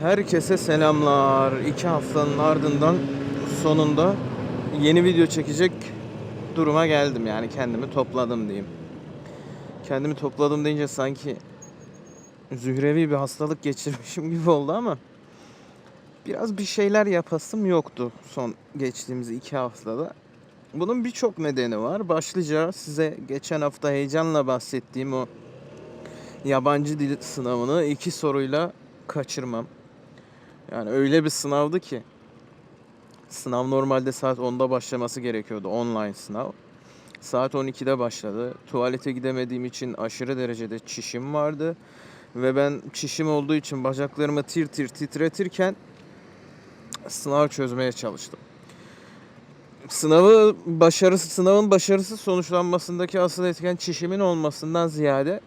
Herkese selamlar. İki haftanın ardından sonunda yeni video çekecek duruma geldim. Yani kendimi topladım diyeyim. Kendimi topladım deyince sanki zührevi bir hastalık geçirmişim gibi oldu ama biraz bir şeyler yapasım yoktu son geçtiğimiz iki haftada. Bunun birçok nedeni var. Başlıca size geçen hafta heyecanla bahsettiğim o yabancı dil sınavını iki soruyla kaçırmam. Yani öyle bir sınavdı ki sınav normalde saat 10'da başlaması gerekiyordu online sınav. Saat 12'de başladı. Tuvalete gidemediğim için aşırı derecede çişim vardı. Ve ben çişim olduğu için bacaklarımı tir tir titretirken sınav çözmeye çalıştım. Sınavı başarısı sınavın başarısız sonuçlanmasındaki asıl etken çişimin olmasından ziyade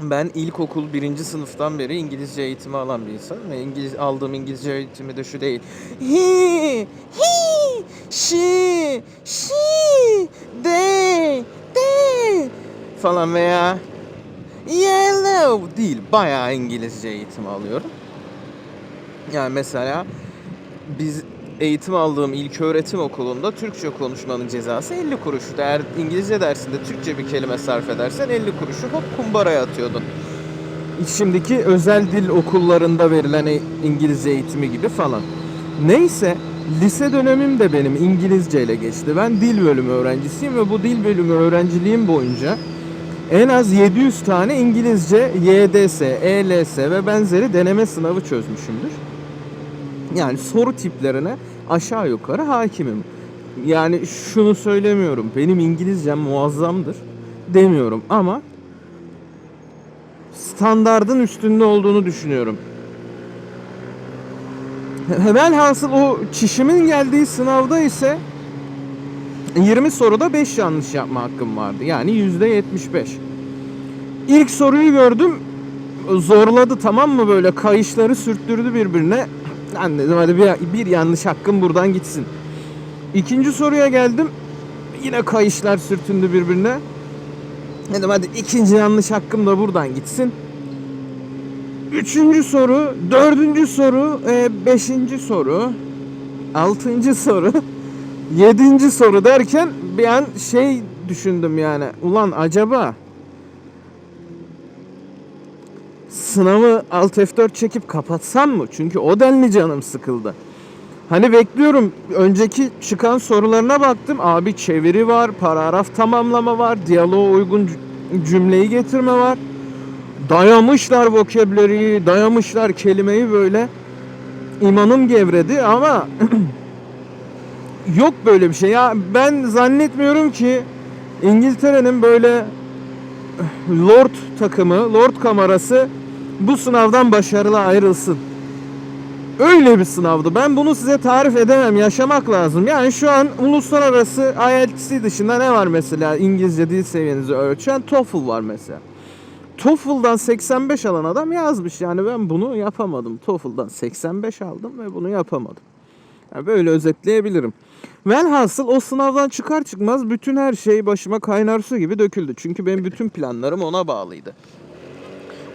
ben ilkokul birinci sınıftan beri İngilizce eğitimi alan bir insanım ve İngiliz aldığım İngilizce eğitimi de şu değil. He, he, she, she, they, they falan veya yellow değil. Bayağı İngilizce eğitimi alıyorum. Yani mesela biz eğitim aldığım ilk öğretim okulunda Türkçe konuşmanın cezası 50 kuruştu. Eğer İngilizce dersinde Türkçe bir kelime sarf edersen 50 kuruşu hop kumbaraya atıyordun. Şimdiki özel dil okullarında verilen e- İngilizce eğitimi gibi falan. Neyse lise dönemim de benim İngilizce ile geçti. Ben dil bölümü öğrencisiyim ve bu dil bölümü öğrenciliğim boyunca en az 700 tane İngilizce YDS, ELS ve benzeri deneme sınavı çözmüşümdür. Yani soru tiplerine aşağı yukarı hakimim. Yani şunu söylemiyorum. Benim İngilizcem muazzamdır demiyorum ama standardın üstünde olduğunu düşünüyorum. Velhasıl o çişimin geldiği sınavda ise 20 soruda 5 yanlış yapma hakkım vardı. Yani %75. İlk soruyu gördüm. Zorladı tamam mı böyle kayışları sürttürdü birbirine. Ben dedim hadi bir, bir yanlış hakkım buradan gitsin. İkinci soruya geldim. Yine kayışlar sürtündü birbirine. Dedim hadi ikinci yanlış hakkım da buradan gitsin. Üçüncü soru, dördüncü soru, e, beşinci soru, altıncı soru, yedinci soru derken bir an şey düşündüm yani. Ulan acaba sınavı Alt F4 çekip kapatsam mı? Çünkü o denli canım sıkıldı. Hani bekliyorum. Önceki çıkan sorularına baktım. Abi çeviri var, paragraf tamamlama var, diyaloğa uygun cü- cümleyi getirme var. Dayamışlar vokabüleriyi, dayamışlar kelimeyi böyle. İmanım gevredi ama yok böyle bir şey. Ya ben zannetmiyorum ki İngiltere'nin böyle Lord takımı, Lord kamerası bu sınavdan başarılı ayrılsın. Öyle bir sınavdı. Ben bunu size tarif edemem. Yaşamak lazım. Yani şu an uluslararası IELTS dışında ne var mesela? İngilizce dil seviyenizi ölçen TOEFL var mesela. TOEFL'dan 85 alan adam yazmış. Yani ben bunu yapamadım. TOEFL'dan 85 aldım ve bunu yapamadım. Yani böyle özetleyebilirim. Velhasıl o sınavdan çıkar çıkmaz bütün her şey başıma kaynar su gibi döküldü. Çünkü benim bütün planlarım ona bağlıydı.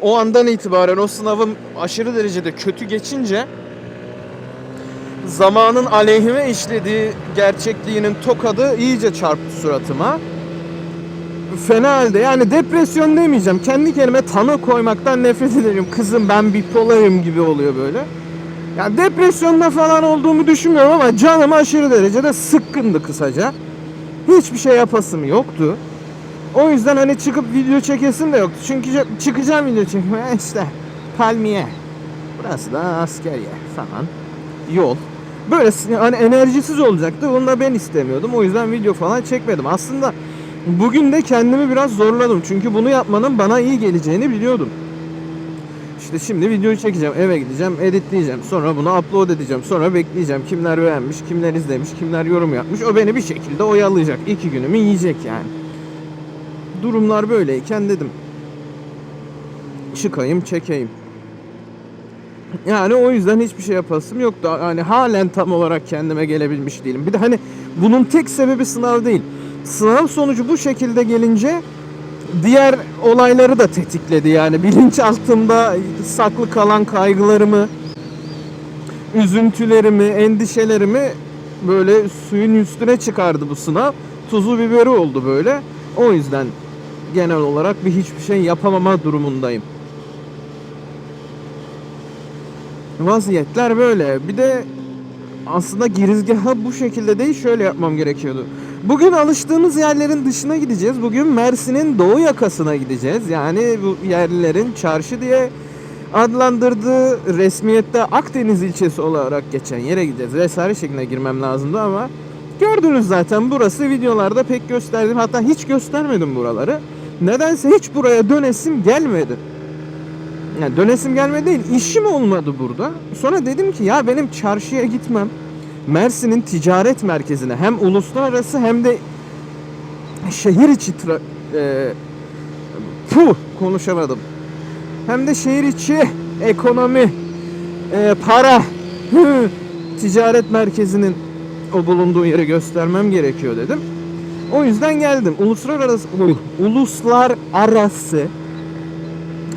O andan itibaren o sınavım aşırı derecede kötü geçince zamanın aleyhime işlediği gerçekliğinin tokadı iyice çarptı suratıma. Fena halde yani depresyon demeyeceğim. Kendi kendime tanı koymaktan nefret ederim. Kızım ben bipolarım gibi oluyor böyle. Yani depresyonda falan olduğumu düşünmüyorum ama canım aşırı derecede sıkkındı kısaca. Hiçbir şey yapasım yoktu. O yüzden hani çıkıp video çekesim de yoktu. Çünkü çı- çıkacağım video çekmeye işte palmiye. Burası da askeriye falan. Yol. Böyle hani enerjisiz olacaktı. Bunu da ben istemiyordum. O yüzden video falan çekmedim. Aslında bugün de kendimi biraz zorladım. Çünkü bunu yapmanın bana iyi geleceğini biliyordum. İşte şimdi videoyu çekeceğim, eve gideceğim, editleyeceğim. Sonra bunu upload edeceğim. Sonra bekleyeceğim. Kimler beğenmiş, kimler izlemiş, kimler yorum yapmış. O beni bir şekilde oyalayacak. İki günümü yiyecek yani. Durumlar böyleyken dedim. Çıkayım, çekeyim. Yani o yüzden hiçbir şey yapasım yoktu. Yani halen tam olarak kendime gelebilmiş değilim. Bir de hani bunun tek sebebi sınav değil. Sınav sonucu bu şekilde gelince diğer olayları da tetikledi yani bilinçaltımda saklı kalan kaygılarımı, üzüntülerimi, endişelerimi böyle suyun üstüne çıkardı bu sınav. Tuzu biberi oldu böyle. O yüzden genel olarak bir hiçbir şey yapamama durumundayım. Vaziyetler böyle. Bir de aslında girizgahı bu şekilde değil şöyle yapmam gerekiyordu. Bugün alıştığımız yerlerin dışına gideceğiz. Bugün Mersin'in doğu yakasına gideceğiz. Yani bu yerlilerin çarşı diye adlandırdığı resmiyette Akdeniz ilçesi olarak geçen yere gideceğiz. Vesaire şeklinde girmem lazımdı ama gördünüz zaten burası videolarda pek gösterdim. Hatta hiç göstermedim buraları. Nedense hiç buraya dönesim gelmedi. Yani dönesim gelmedi değil, işim olmadı burada. Sonra dedim ki ya benim çarşıya gitmem. Mersin'in ticaret merkezine hem uluslararası hem de şehir içi tra- e, puh, konuşamadım. Hem de şehir içi ekonomi, e, para, ticaret merkezinin o bulunduğu yeri göstermem gerekiyor dedim. O yüzden geldim. Uluslararası uluslar arası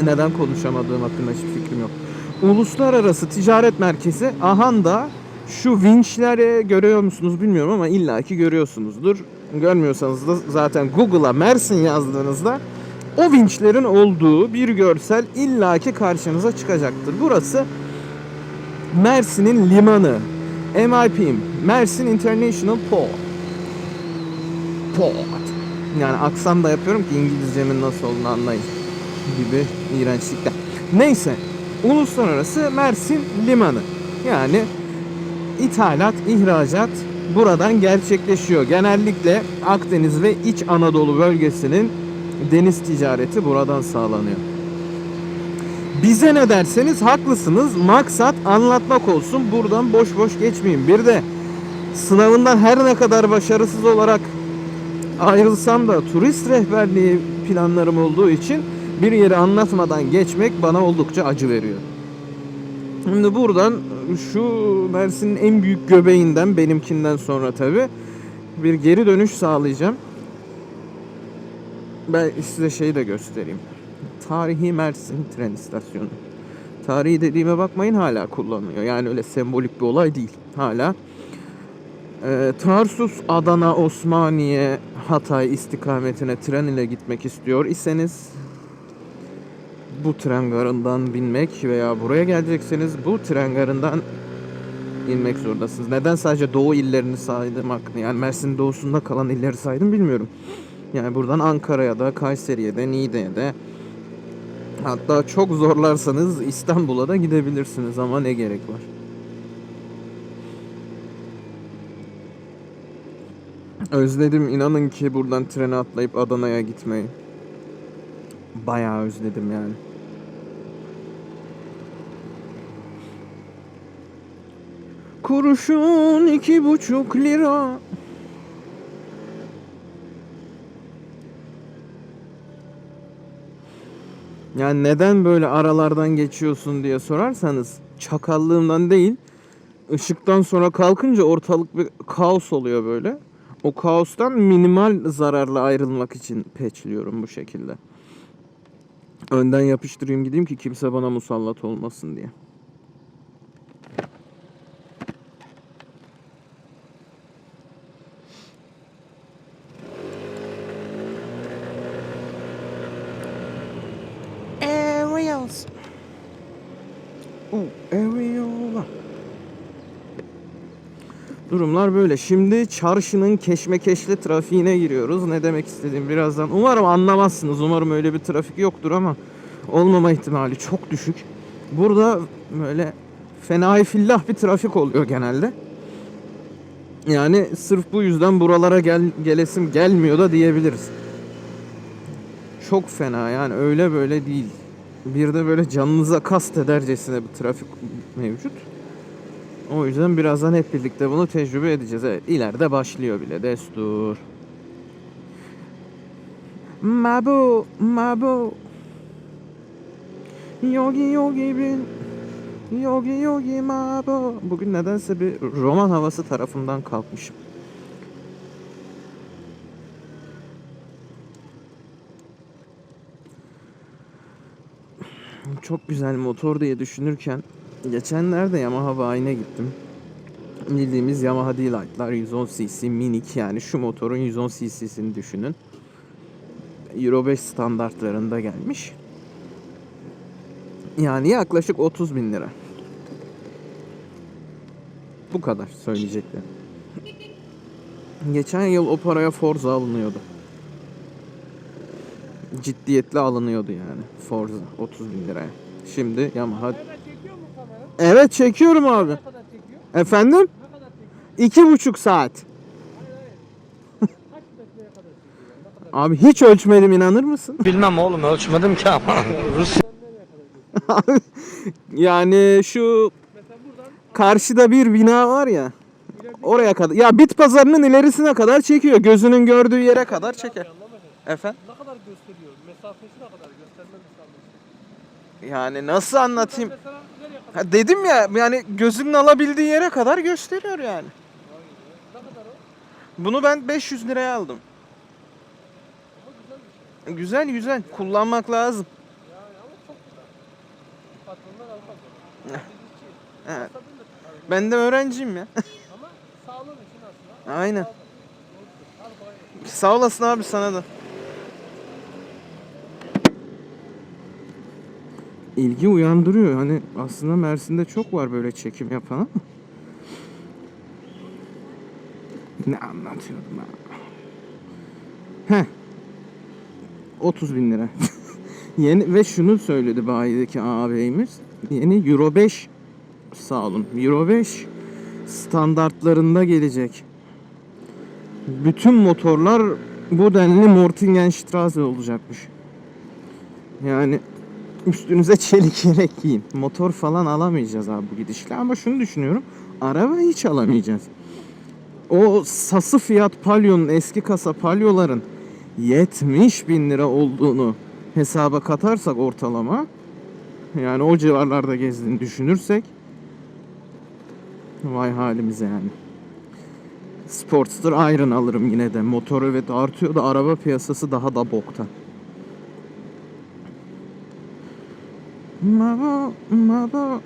neden konuşamadığım hakkında hiçbir fikrim yok. Uluslararası Ticaret Merkezi Ahanda şu vinçleri görüyor musunuz bilmiyorum ama illaki görüyorsunuzdur. Görmüyorsanız da zaten Google'a Mersin yazdığınızda o vinçlerin olduğu bir görsel illaki karşınıza çıkacaktır. Burası Mersin'in limanı. MIP, Mersin International Port. Yani aksan da yapıyorum ki İngilizcemin nasıl olduğunu anlayın gibi iğrençlikler. Neyse, uluslararası Mersin limanı. Yani ithalat, ihracat buradan gerçekleşiyor. Genellikle Akdeniz ve İç Anadolu bölgesinin deniz ticareti buradan sağlanıyor. Bize ne derseniz haklısınız. Maksat anlatmak olsun. Buradan boş boş geçmeyin. Bir de sınavından her ne kadar başarısız olarak ayrılsam da turist rehberliği planlarım olduğu için bir yeri anlatmadan geçmek bana oldukça acı veriyor. Şimdi buradan şu Mersin'in en büyük göbeğinden benimkinden sonra tabi bir geri dönüş sağlayacağım. Ben size şeyi de göstereyim. Tarihi Mersin tren istasyonu. Tarihi dediğime bakmayın hala kullanılıyor. Yani öyle sembolik bir olay değil. Hala ee, Tarsus, Adana, Osmaniye, Hatay istikametine tren ile gitmek istiyor iseniz bu tren garından binmek veya buraya gelecekseniz bu tren garından inmek zorundasınız. Neden sadece doğu illerini saydım yani Mersin doğusunda kalan illeri saydım bilmiyorum. Yani buradan Ankara'ya da, Kayseri'ye de, Niğde'ye de hatta çok zorlarsanız İstanbul'a da gidebilirsiniz ama ne gerek var. Özledim inanın ki buradan trene atlayıp Adana'ya gitmeyi. Bayağı özledim yani. Kuruşun iki buçuk lira. Yani neden böyle aralardan geçiyorsun diye sorarsanız çakallığımdan değil ışıktan sonra kalkınca ortalık bir kaos oluyor böyle. O kaostan minimal zararla ayrılmak için peçliyorum bu şekilde. Önden yapıştırayım gideyim ki kimse bana musallat olmasın diye. Aerials. Oh, aerial. Durumlar böyle. Şimdi çarşının keşmekeşli trafiğine giriyoruz. Ne demek istediğim birazdan. Umarım anlamazsınız. Umarım öyle bir trafik yoktur ama olmama ihtimali çok düşük. Burada böyle fenai fillah bir trafik oluyor genelde. Yani sırf bu yüzden buralara gel gelesim gelmiyor da diyebiliriz. Çok fena yani öyle böyle değil. Bir de böyle canınıza kast edercesine bir trafik mevcut. O yüzden birazdan hep birlikte bunu tecrübe edeceğiz. Evet ileride başlıyor bile destur. Mabu, mabu. Yogi yogi bin. Yogi yogi mabu. Bugün nedense bir roman havası tarafından kalkmışım. Çok güzel motor diye düşünürken geçenlerde Yamaha bayine gittim. Bildiğimiz Yamaha D-Light'lar 110 cc minik yani şu motorun 110 cc'sini düşünün. Euro 5 standartlarında gelmiş. Yani yaklaşık 30 bin lira. Bu kadar söyleyeceklerim. Geçen yıl o paraya Forza alınıyordu. Ciddiyetli alınıyordu yani Forza 30 bin liraya. Şimdi Yamaha... Evet çekiyorum abi. Ne kadar çekiyor? Efendim? Ne kadar çekiyor? İki buçuk saat. Hayır hayır. Kaç metreye kadar çekiyor? Ne kadar? Abi hiç ölçmedim inanır mısın? Bilmem oğlum ölçmedim ki ama. Rusya Nereye kadar çekiyor? yani şu Mesela buradan karşıda bir bina var ya. Oraya kadar. Ya bit pazarının ilerisine kadar çekiyor. Gözünün gördüğü yere kadar çeker. anlamadım. Efendim? Ne kadar gösteriyor? Mesafesi ne kadar? Gösterme mesafesi. Yani nasıl anlatayım? Mesela? Ha dedim ya yani gözünün alabildiği yere kadar gösteriyor yani. Bunu ben 500 liraya aldım. Güzel. Güzel. Kullanmak lazım. Evet. Ben de öğrenciyim ya. Aynen. Sağ olasın abi sana da. İlgi uyandırıyor. Hani aslında Mersin'de çok var böyle çekim yapan. Ne anlatıyordum ben? Heh. 30 bin lira. Yeni ve şunu söyledi bayideki ağabeyimiz. Yeni Euro 5 sağ olun. Euro 5 standartlarında gelecek. Bütün motorlar bu denli Mortingenstraße olacakmış. Yani üstünüze çelik yelek giyin. Motor falan alamayacağız abi bu gidişle ama şunu düşünüyorum. Araba hiç alamayacağız. O sası fiyat Palio'nun eski kasa Palio'ların 70 bin lira olduğunu hesaba katarsak ortalama yani o civarlarda gezdiğini düşünürsek vay halimize yani. Sportster Iron alırım yine de. Motor evet artıyor da araba piyasası daha da bokta. Mabo, mabo.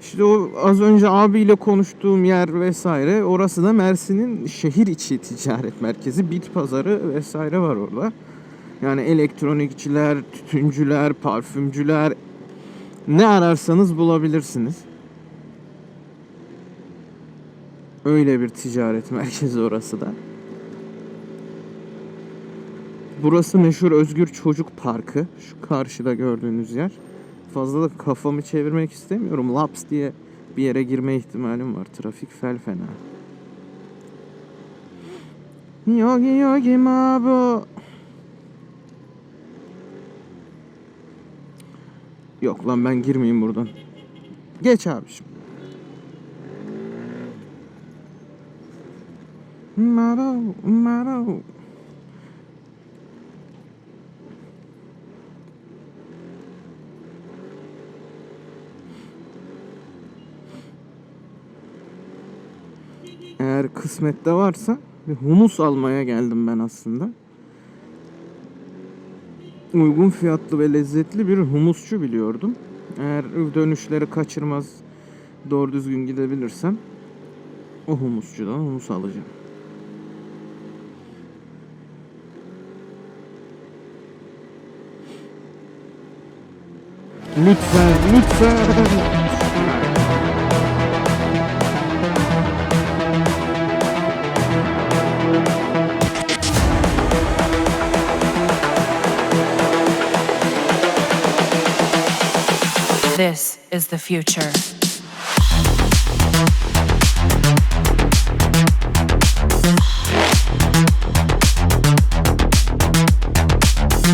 İşte o az önce abiyle konuştuğum yer vesaire orası da Mersin'in şehir içi ticaret merkezi. Bit pazarı vesaire var orada. Yani elektronikçiler, tütüncüler, parfümcüler ne ararsanız bulabilirsiniz. Öyle bir ticaret merkezi orası da. Burası meşhur Özgür Çocuk Parkı. Şu karşıda gördüğünüz yer. Fazla da kafamı çevirmek istemiyorum. Laps diye bir yere girme ihtimalim var. Trafik fel fena. Yogi yogi mabo. Yok lan ben girmeyeyim buradan. Geç abiciğim. Maro, Maro. Eğer kısmette varsa bir humus almaya geldim ben aslında. Uygun fiyatlı ve lezzetli bir humusçu biliyordum. Eğer dönüşleri kaçırmaz doğru düzgün gidebilirsem o humusçudan humus alacağım. Lütfen, lütfen. İs the future.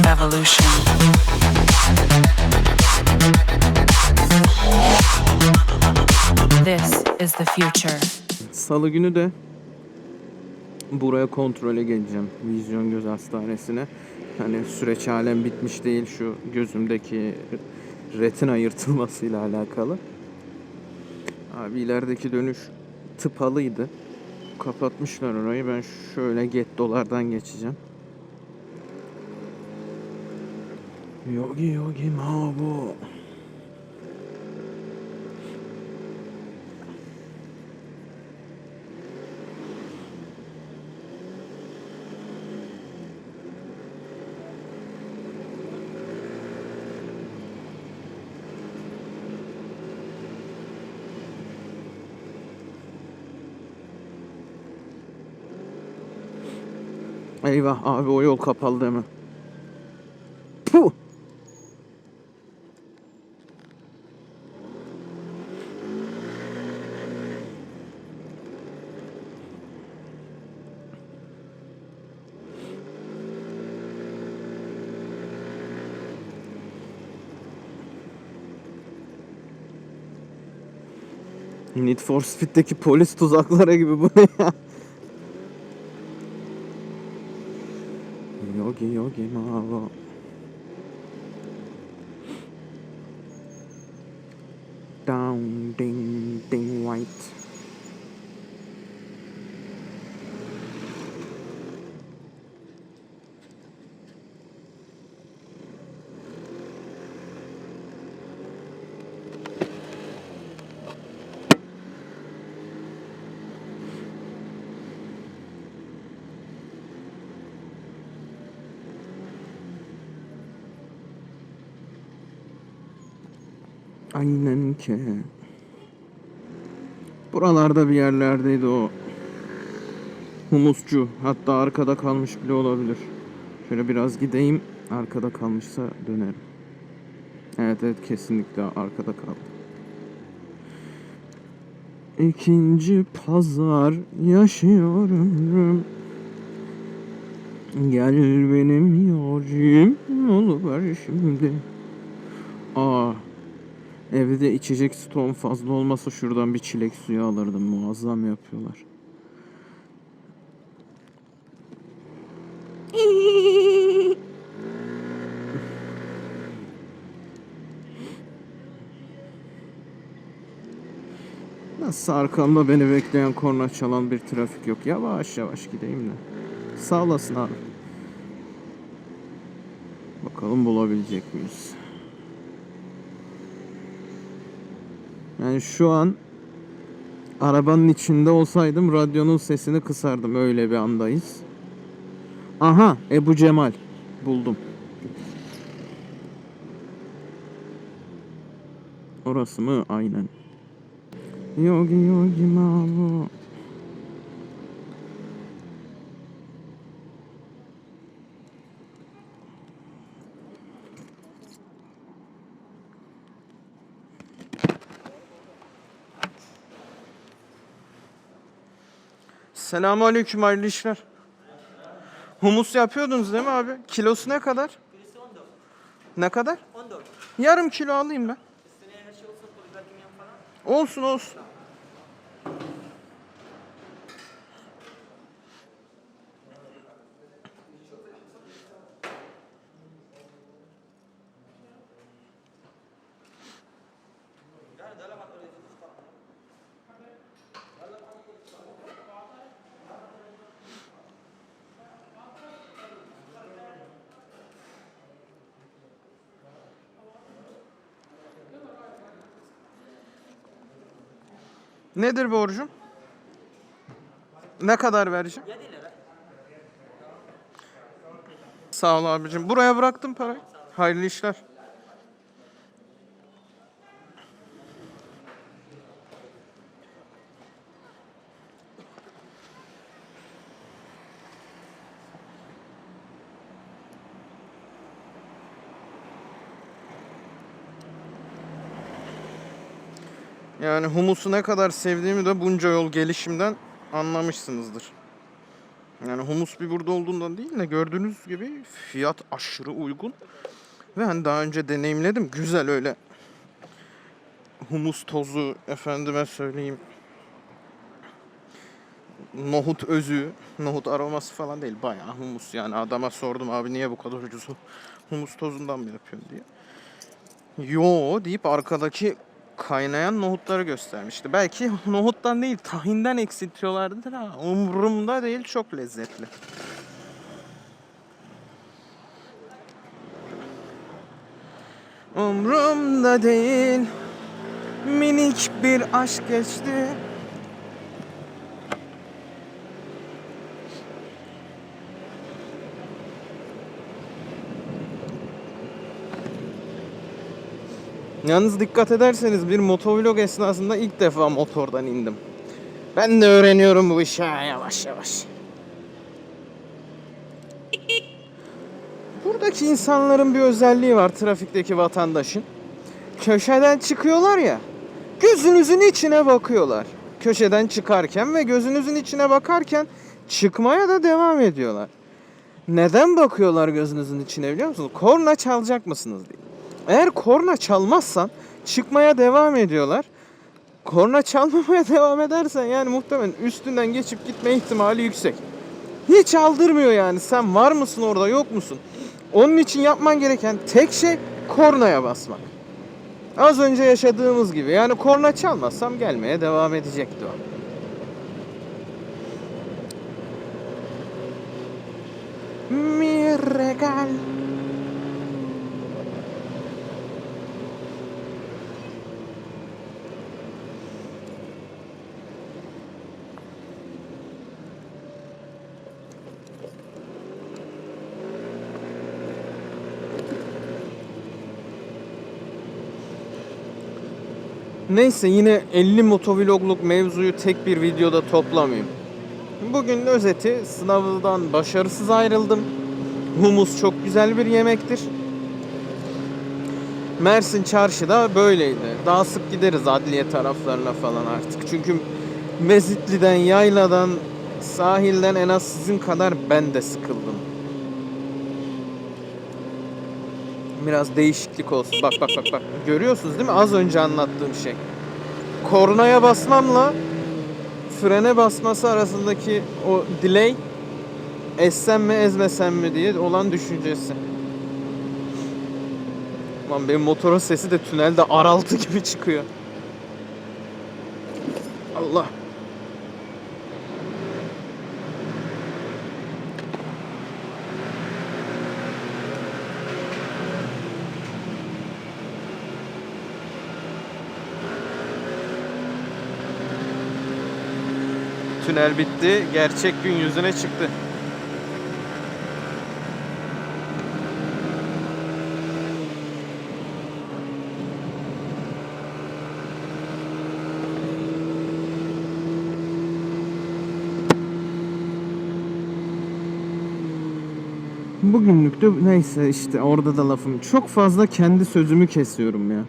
Evolution. This is the future. Salı günü de buraya kontrole geleceğim. Vizyon Göz Hastanesi'ne. Hani süreç halen bitmiş değil şu gözümdeki retina yırtılmasıyla alakalı. Abi ilerideki dönüş tıpalıydı. Kapatmışlar orayı. Ben şöyle get dolardan geçeceğim. Yogi yogi mabu. Eyvah abi o yol kapalı değil mi? Puh! Need for Speed'deki polis tuzakları gibi bu ne ya? Yogi yogi mavo. Down ding ding white. Aynen ki. Buralarda bir yerlerdeydi o. Humusçu. Hatta arkada kalmış bile olabilir. Şöyle biraz gideyim. Arkada kalmışsa dönerim. Evet evet kesinlikle arkada kaldı. İkinci pazar yaşıyorum. Gel benim yorim oluver şimdi. Aa Evde içecek stoğum fazla olmasa şuradan bir çilek suyu alırdım. Muazzam yapıyorlar. Nasıl arkamda beni bekleyen korna çalan bir trafik yok. Yavaş yavaş gideyim de. Sağ olasın abi. Bakalım bulabilecek miyiz? Yani şu an arabanın içinde olsaydım radyonun sesini kısardım. Öyle bir andayız. Aha Ebu Cemal. Buldum. Orası mı? Aynen. Yogi yogi mavu. Selamun aleyküm hayırlı işler. Humus yapıyordunuz değil mi abi? Kilosu ne kadar? Ne kadar? 14. Yarım kilo alayım ben. Olsun olsun. Nedir borcum? Ne kadar vereceğim? 7 lira. Sağ ol abicim. Buraya bıraktım parayı. Hayırlı işler. Yani humusu ne kadar sevdiğimi de bunca yol gelişimden anlamışsınızdır. Yani humus bir burada olduğundan değil de gördüğünüz gibi fiyat aşırı uygun. Ve hani daha önce deneyimledim. Güzel öyle humus tozu efendime söyleyeyim. Nohut özü, nohut aroması falan değil. Bayağı humus yani. Adama sordum abi niye bu kadar ucuz humus tozundan mı yapıyorsun diye. Yo deyip arkadaki kaynayan nohutları göstermişti. Belki nohuttan değil tahinden eksiltiyorlardır ha. Umurumda değil çok lezzetli. Umrumda değil Minik bir aşk geçti Yalnız dikkat ederseniz bir motovlog esnasında ilk defa motordan indim. Ben de öğreniyorum bu işi yavaş yavaş. Buradaki insanların bir özelliği var trafikteki vatandaşın. Köşeden çıkıyorlar ya. Gözünüzün içine bakıyorlar. Köşeden çıkarken ve gözünüzün içine bakarken çıkmaya da devam ediyorlar. Neden bakıyorlar gözünüzün içine biliyor musunuz? Korna çalacak mısınız diye. Eğer korna çalmazsan çıkmaya devam ediyorlar. Korna çalmamaya devam edersen yani muhtemelen üstünden geçip gitme ihtimali yüksek. Hiç aldırmıyor yani. Sen var mısın orada yok musun? Onun için yapman gereken tek şey kornaya basmak. Az önce yaşadığımız gibi. Yani korna çalmazsam gelmeye devam edecekti o. Mi regal. Neyse yine 50 motovlogluk mevzuyu tek bir videoda toplamayayım. Bugün özeti sınavdan başarısız ayrıldım. Humus çok güzel bir yemektir. Mersin çarşıda böyleydi. Daha sık gideriz adliye taraflarına falan artık. Çünkü Mezitli'den, Yayla'dan, sahilden en az sizin kadar ben de sıkıldım. Biraz değişiklik olsun. Bak bak bak bak. Görüyorsunuz değil mi? Az önce anlattığım şey. Kornaya basmamla frene basması arasındaki o delay essem mi ezmesem mi diye olan düşüncesi. Lan benim motorun sesi de tünelde araltı gibi çıkıyor. Allah. Tünel bitti. Gerçek gün yüzüne çıktı. Bugünlük de neyse işte orada da lafım. Çok fazla kendi sözümü kesiyorum ya.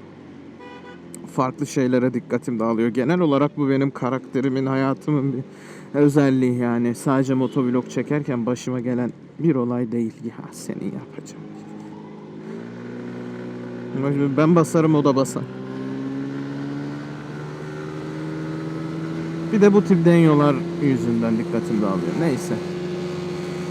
Farklı şeylere dikkatim dağılıyor. Genel olarak bu benim karakterimin, hayatımın bir özelliği yani. Sadece motovlog çekerken başıma gelen bir olay değil. Ya senin yapacağım. Ben basarım o da basar. Bir de bu tip denyolar yüzünden dikkatim dağılıyor. Neyse.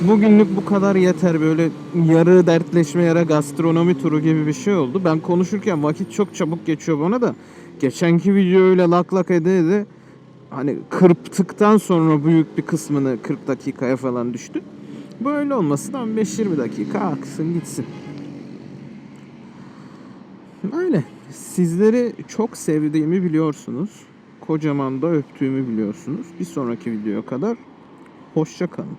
Bugünlük bu kadar yeter. Böyle yarı dertleşme yara gastronomi turu gibi bir şey oldu. Ben konuşurken vakit çok çabuk geçiyor bana da. Geçenki video öyle lak lak ede ede hani kırptıktan sonra büyük bir kısmını 40 dakikaya falan düştü. Böyle olması da 15-20 dakika aksın gitsin. Öyle. Sizleri çok sevdiğimi biliyorsunuz. Kocaman da öptüğümü biliyorsunuz. Bir sonraki videoya kadar hoşça kalın.